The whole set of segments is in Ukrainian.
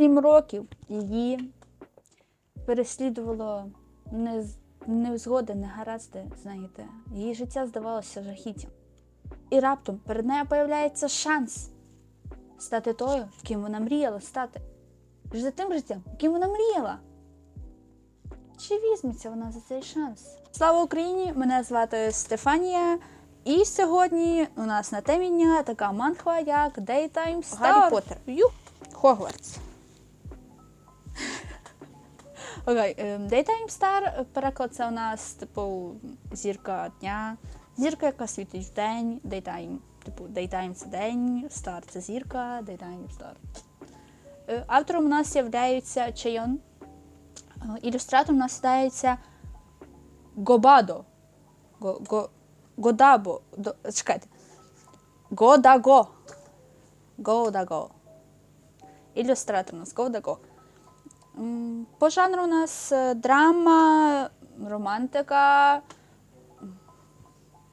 Сім років її переслідувало невзгоди, негаразди, знаєте. Її життя здавалося жахіттям. І раптом перед нею появляється шанс стати тою, ким вона мріяла стати. Жити тим життям, яким вона мріяла. Чи візьметься вона за цей шанс? Слава Україні! Мене звати Стефанія. І сьогодні у нас на темі дня така манхва, як Daytime Star. Гаррі Поттер. Ю, Хогвартс. Окей, ем, Daytime Star, переклад це у нас, типу, зірка дня. Зірка, яка світить в день, Daytime. Типу, Daytime це день, Star це зірка, Daytime Star. Е, Автором у нас є Чайон. Е, Ілюстратором у нас є Гобадо. Го, го, Годабо. Чекайте. Годаго. Годаго. Ілюстратор у нас Годаго. По жанру у нас е, драма, романтика.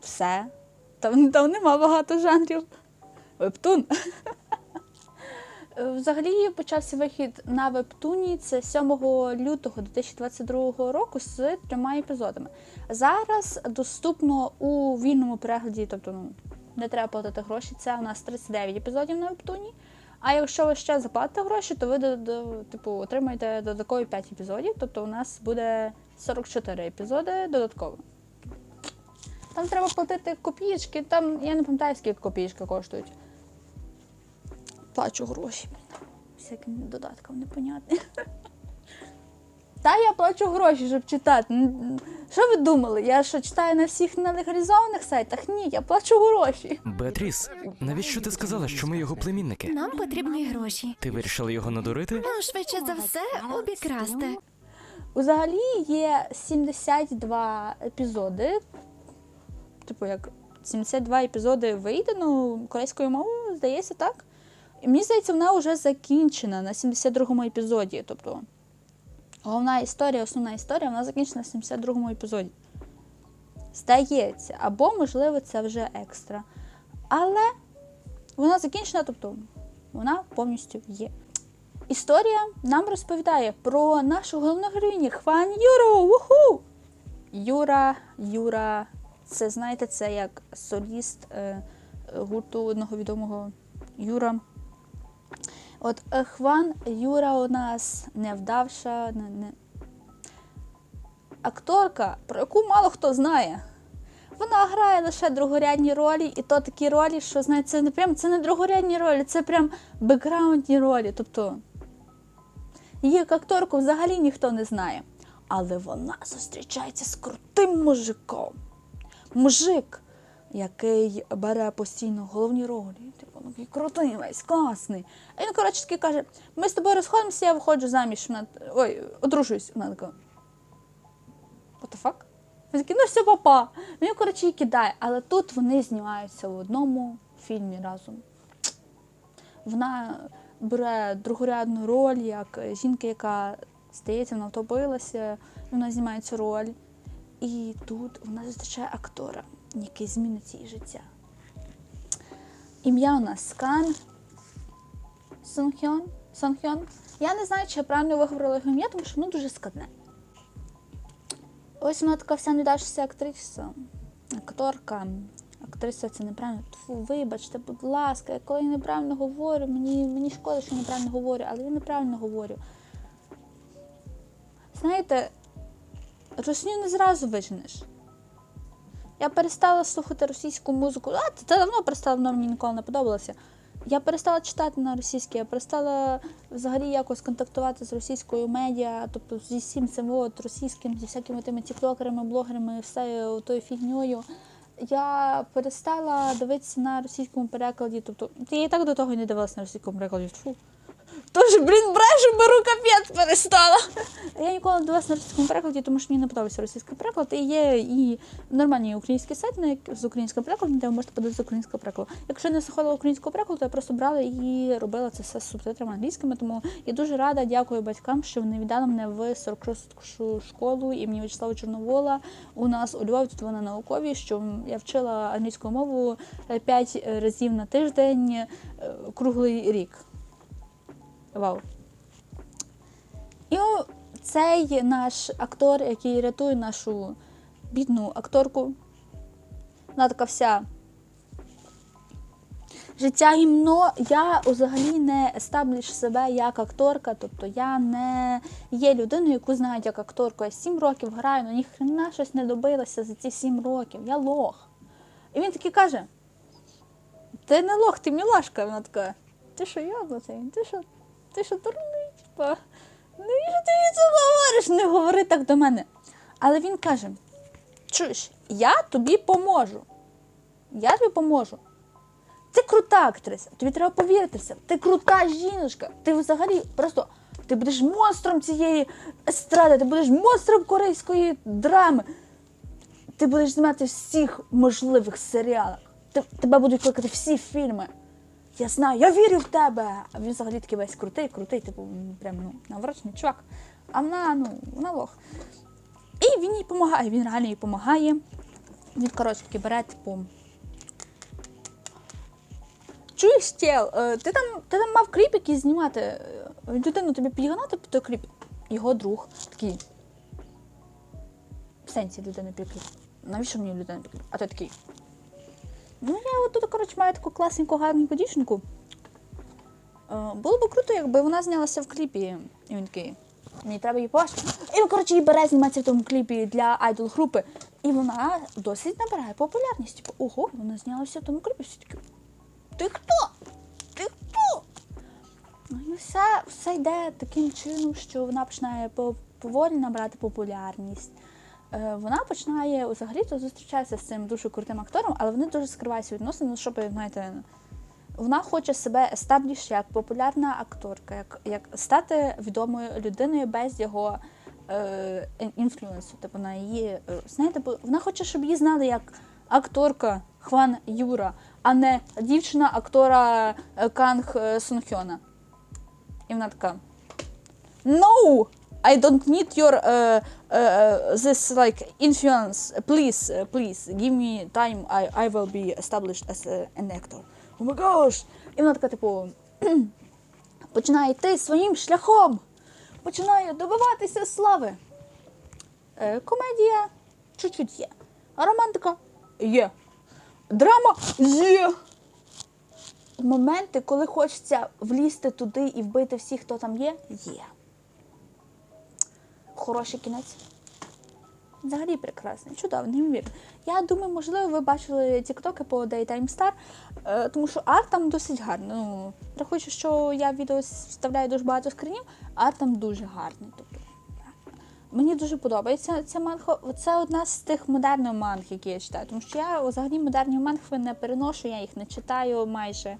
Все. Там, там нема багато жанрів. Вебтун. Е, Взагалі почався вихід на вебтуні це 7 лютого 2022 року з трьома епізодами. Зараз доступно у вільному перегляді, тобто ну, не треба платити гроші. Це у нас 39 епізодів на вебтуні. А якщо ви ще заплатите гроші, то ви типу, отримаєте додаткові 5 епізодів. Тобто у нас буде 44 епізоди додатково. Там треба платити копійки, там я не пам'ятаю, скільки копійки коштують. Плачу гроші. Всяким додаткам непонятним. Та я плачу гроші, щоб читати. Що ви думали? Я що читаю на всіх нелегалізованих сайтах? Ні, я плачу гроші. Беатріс, навіщо ти сказала, що ми його племінники? Нам потрібні гроші. Ти вирішила його надурити? Ну, швидше за все, обікрасти. Взагалі є 72 епізоди. Типу, як 72 епізоди вийде, ну, корейською мовою, здається, так. І мені здається, вона вже закінчена на 72-му епізоді. Тобто, головна історія, основна історія, вона закінчена на 72-му епізоді. Здається, або, можливо, це вже екстра. Але вона закінчена, тобто вона повністю є. Історія нам розповідає про нашу головну героїню Хван Юру. Уху! Юра, Юра, це знаєте, це як соліст е, гурту одного відомого Юра. От е, Хван Юра у нас невдавша, не, не... акторка, про яку мало хто знає. Вона грає лише другорядні ролі, і то такі ролі, що знаєте, це не прям це не другорядні ролі, це прям бекграундні ролі. Тобто її як акторку взагалі ніхто не знає. Але вона зустрічається з крутим мужиком. Мужик, який бере постійно головні ролі. Типу, ну, крутий, весь класний. А він, коротше, такий каже: ми з тобою розходимося, я виходжу заміж. Вона, ой, одружуюсь. Вона така. What the fuck? Він такий, ну все, папа. Він, коротше, її кидає. Але тут вони знімаються в одному фільмі разом. Вона бере другорядну роль, як жінка, яка здається, вона втопилася, вона знімає цю роль. І тут вона зустрічає актора, який змінить її життя. Ім'я у нас Скан Сонхьон. Сонхьон. Я не знаю, чи я правильно виговорила його ім'я, тому що воно дуже складне. Ось вона така вся недавшася актриса, акторка. Актриса це неправильно. Тфу, вибачте, будь ласка, я коли я неправильно говорю, мені, мені шкода, що я неправильно говорю, але я неправильно говорю. Знаєте, русню не зразу виженеш. Я перестала слухати російську музику. А, це давно перестала, вона мені ніколи не подобалося. Я перестала читати на російській, я перестала взагалі якось контактувати з російською медіа, тобто зі всім цим от, російським, зі всякими тими тіктокерами, блогерами, все тою фігньою. Я перестала дивитися на російському перекладі. Тобто, я і так до того і не дивилася на російському перекладі. Фу. Тож, блін, брешу, беру капець перестала. Я ніколи не дивилася на російському перекладі, тому що мені не подобається російський переклад. І є і сайти на як- з українським перекладом, де ви можете подивитися українського перекладу. Якщо не заходила українського перекладу, то я просто брала і робила це все з субтитрами англійськими. Тому я дуже рада, дякую батькам, що вони віддали мене в 46-шу школу імені Вячеслава Чорновола. У нас у Львові тут вона наукові, що я вчила англійську мову 5 разів на тиждень, е, круглий рік. Вау. І цей наш актор, який рятує нашу бідну акторку, вона така вся. Життя гімно, я взагалі не естабліш себе як акторка, тобто я не є людиною, яку знають як акторку. Я сім років граю, але ніхрена щось не добилася за ці сім років. Я лох. І він такий каже: Ти не лох, ти мілашка. Вона така, ти що йобнутий? Ти що, ти що дурний? Типа, навіщо ти мені це говориш? Не говори так до мене. Але він каже: чуєш, я тобі поможу. Я тобі поможу. Ти крута актриса, тобі треба повірити в це. Ти крута жіночка. Ти взагалі просто ти будеш монстром цієї естради, ти будеш монстром корейської драми. Ти будеш знімати всіх можливих серіалах. Тебе будуть кликати всі фільми. Я знаю, я вірю в тебе. А він взагалі такий весь крутий, крутий, типу, прям ну, наврочний чувак. А вона, ну, вона лох. І він їй допомагає, він реально їй допомагає. Він, коротше, таки бере, типу. Чуєш, чел, е, ти там, ти там мав кліп якийсь знімати. е, Людину тобі підігнати під той кліп. Його друг такий. В сенсі людини під кліп. Навіщо мені людина під кліп? А той такий. Ну, я от тут, коротше, маю таку класненьку, гарненьку дівчинку. Е, Було б круто, якби вона знялася в кліпі. І він такий. Мені треба її побачити. І коротше, її бере зніматися в тому кліпі для айдол групи. І вона досить набирає популярність. Типу, ого, вона знялася в тому кліпі. Всі такі. Ти хто? Ти хто? Ну все, все йде таким чином, що вона починає поволі набирати популярність. Е, Вона починає взагалі то зустрічатися з цим дуже крутим актором, але вони дуже скриваються відносини, щоб, знаєте, вона хоче себе естабліш як популярна акторка, як, як стати відомою людиною без його е, інфлюенсу. Тобто на її, е, знаєте, вона хоче, щоб її знали як акторка Хван Юра, а не дівчина актора е, Канг Сунхьона. І вона така. No! I don't need your uh, uh, this like influence. Please, uh, please, give me time. I, I will be established as a, an actor. Oh my gosh! І вона така, типу, починає йти своїм шляхом, починає добиватися слави. Е, комедія чуть-чуть є. Романтика є. Драма є. Моменти, коли хочеться влізти туди і вбити всіх, хто там є, є. Хороший кінець. Взагалі прекрасний, чудовий, неймовірно. Я думаю, можливо, ви бачили тіктоки по Daytime Star, е, тому що арт там досить гарний. Ну, врахуючи, що я відео вставляю дуже багато скринів, арт там дуже гарний. Тобто, Мені дуже подобається ця манга. Це одна з тих модерних манг, які я читаю. Тому що я взагалі модерні мангви не переношу, я їх не читаю майже.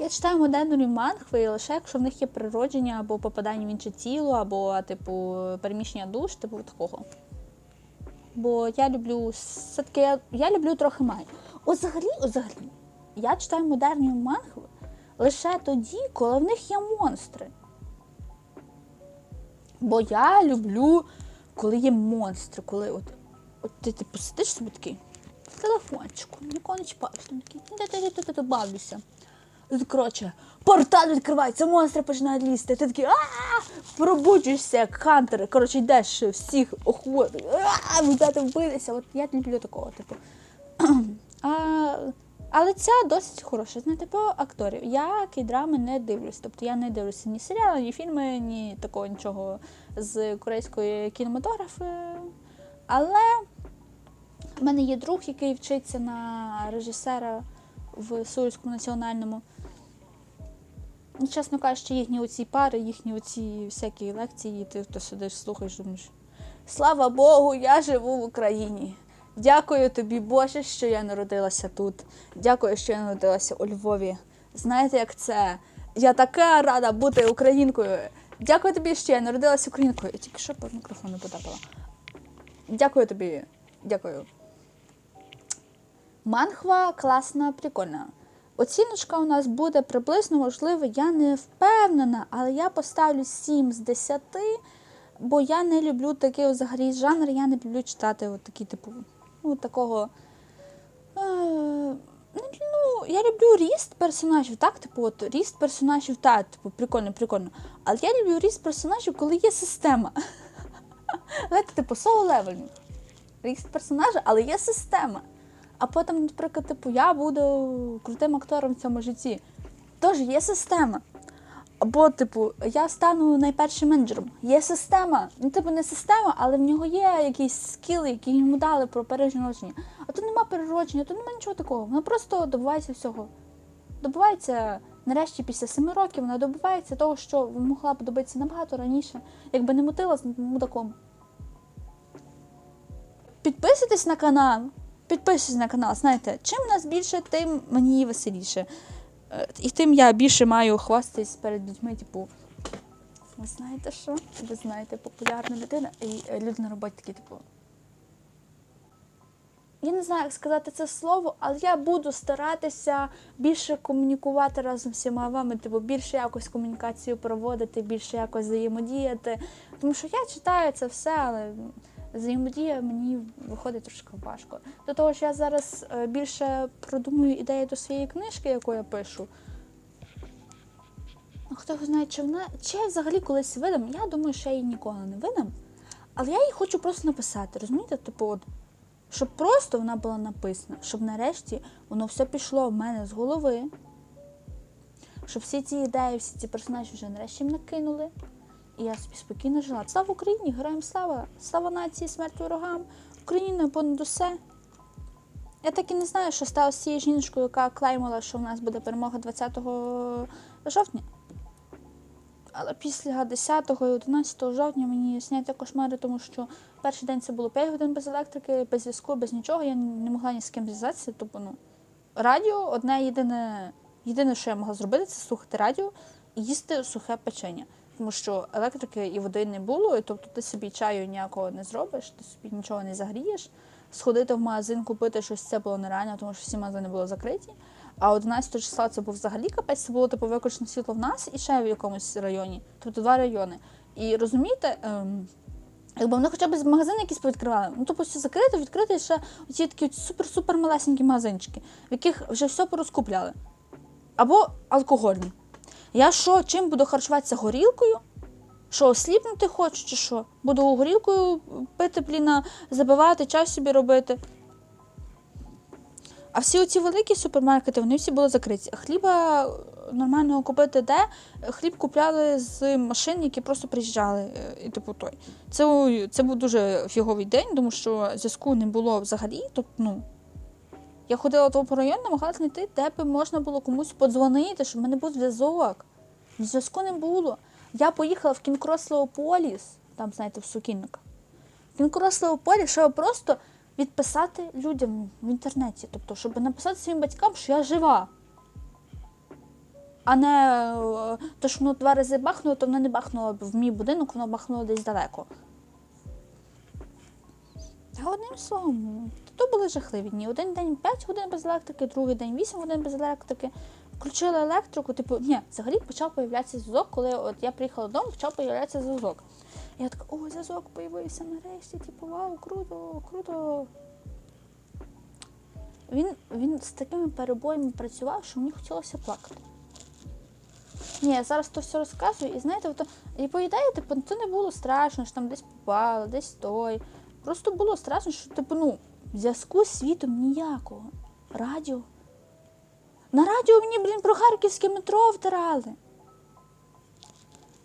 Я читаю модерні мангви лише якщо в них є природження або попадання в інше тіло, або, типу, переміщення душ, типу такого. Бо я люблю все-таки я, я люблю трохи май. Взагалі, взагалі, я читаю модерні мангви лише тоді, коли в них є монстри. Бо я люблю, коли є монстри, коли от, от ти типу сидиш собі такий телефончику, нікого не чіпаєш, там такий, ти-ти-ти-ти-ти бавлюся. Коротше, портал відкривається, монстри починають лізти. Ти такий а пробуджуєшся, як хантер. Коротше, йдеш всіх охоти, дати вбитися. От я люблю такого, типу. А, але ця досить хороша. Знаєте, по акторів. Я кей-драми не дивлюсь. Тобто я не дивлюся ні серіали, ні фільми, ні такого нічого з корейської кінематографи. Але в мене є друг, який вчиться на режисера в Сеульському національному. Ну, чесно кажучи, їхні оці пари, їхні оці всякі лекції, ти то сидиш, слухаєш, думаєш. Слава Богу, я живу в Україні. Дякую тобі, Боже, що я народилася тут. Дякую, що я народилася у Львові. Знаєте, як це? Я така рада бути українкою. Дякую тобі, що я народилася українкою. Я тільки що по мікрофону потапала. Дякую тобі. Дякую. Манхва класна, прикольна. Оціночка у нас буде приблизно, можливо, я не впевнена, але я поставлю 7 з 10, бо я не люблю такий взагалі жанр, я не люблю читати от такі, типу, ну, такого. Е, ну, я люблю ріст персонажів, так? Типу, от ріст персонажів, так, типу, прикольно, прикольно. Але я люблю ріст персонажів, коли є система. Знаєте, типу, соло левельні. Ріст персонажа, але є система. А потім, наприклад, типу, я буду крутим актором в цьому житті. Тож є система. Або, типу, я стану найпершим менеджером. Є система. Ну, типу, не система, але в нього є якісь скіли, які йому дали про переродження. А тут нема переродження, тут нема нічого такого. Вона просто добувається всього. Добувається, нарешті, після семи років, вона добувається того, що могла б добитися набагато раніше, якби не мутила з мудаком. Підписуйтесь на канал. Підписуйтесь на канал. Знаєте, чим нас більше, тим мені веселіше. Е, І тим я більше маю хвастатись перед людьми, типу. Ви знаєте що? Ви знаєте, популярна людина, і е, люди на роботі такі, типу. Я не знаю, як сказати це слово, але я буду старатися більше комунікувати разом з всіма вами, типу, більше якось комунікацію проводити, більше якось взаємодіяти. Тому що я читаю це все, але взаємодія мені виходить трошки важко. До того ж, я зараз е, більше продумую ідеї до своєї книжки, яку я пишу. Ну, Хто його знає, чи вона чи я взагалі колись видам. Я думаю, що я її ніколи не видам. Але я її хочу просто написати, розумієте? Типу, от, щоб просто вона була написана, щоб нарешті воно все пішло в мене з голови. Щоб всі ці ідеї, всі ці персонажі вже нарешті мене кинули. І я собі спокійно жила. Слава Україні! Героям слава! Слава нації, смерть ворогам! Україна понад усе! Я так і не знаю, що сталося з цією жіночкою, яка клеймила, що в нас буде перемога 20 жовтня. Але після 10 і 11 жовтня мені сняться кошмари, тому що перший день це було 5 годин без електрики, без зв'язку, без нічого. Я не могла ні з ким зв'язатися. Тобто, ну, радіо одне єдине, єдине, що я могла зробити, це слухати радіо і їсти сухе печення. Тому що електрики і води не було, і тобто ти собі чаю ніякого не зробиш, ти собі нічого не загрієш. Сходити в магазин, купити щось це було нереально, тому що всі магазини були закриті. А 11 числа це був взагалі капець, це було типу виключно світло в нас і ще в якомусь районі, тобто два райони. І розумієте, ем, якби вони хоча б магазини якісь повідкривали, ну тобто все закрито, відкрито ще ці такі супер-супер малесенькі магазинчики, в яких вже все порозкупляли. Або алкогольні. Я що, чим буду харчуватися горілкою? Що, осліпнути хочу, чи що? Буду горілкою пити, бліна, забивати, чай собі робити. А всі оці великі супермаркети, вони всі були закриті. Хліба е, нормального купити де? Хліб купляли з машин, які просто приїжджали. е, І типу той. Це, це був дуже фіговий день, тому що зв'язку не було взагалі. Тобто, ну, я ходила по району, намагалася знайти, де би можна було комусь подзвонити, щоб в мене був зв'язок. Зв'язку не було. Я поїхала в Кінкрос Леополіс, там, знаєте, в Сукінниках. Кінкрос Леополіс, щоб просто відписати людям в інтернеті. Тобто, щоб написати своїм батькам, що я жива. А не е, то, що воно два рази бахнуло, то воно не бахнуло в мій будинок, воно бахнуло десь далеко. Та одним словом, то були жахливі дні. Один день 5 годин без електрики, другий день 8 годин без електрики. Включили електрику, типу, ні, взагалі почав появлятися зв'язок, коли от я приїхала додому, почав появлятися зв'язок. Я така, о, зв'язок появився нарешті, типу, вау, круто, круто. Він, він з такими перебоями працював, що мені хотілося плакати. Ні, я зараз то все розказую, і знаєте, то, і по ідеї, типу, це не було страшно, що там десь попало, десь той. Просто було страшно, що, типу, ну, зв'язку з світом ніякого. Радіо. На радіо мені, блін, про харківське метро втирали.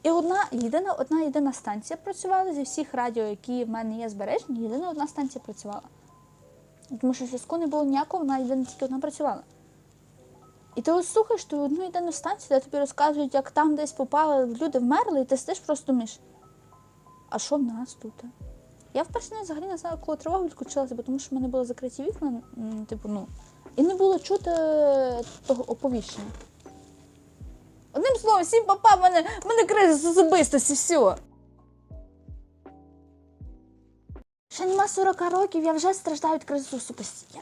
І одна єдина, одна єдина станція працювала зі всіх радіо, які в мене є збережені, єдина одна станція працювала. Тому що зв'язку не було ніякого, вона єдина тільки одна працювала. І ти ось слухаєш ту одну єдину станцію, де тобі розказують, як там десь попали, люди вмерли, і ти сидиш просто думаєш, а що в нас тут? Я вперше не взагалі не знала, коли тривога відключилася, бо тому що в мене були закриті вікна, типу, ну, і не було чути того оповіщення. Одним словом, всім папа, мене, мене кризис особистості, все. Ще нема 40 років, я вже страждаю від кризису особистості.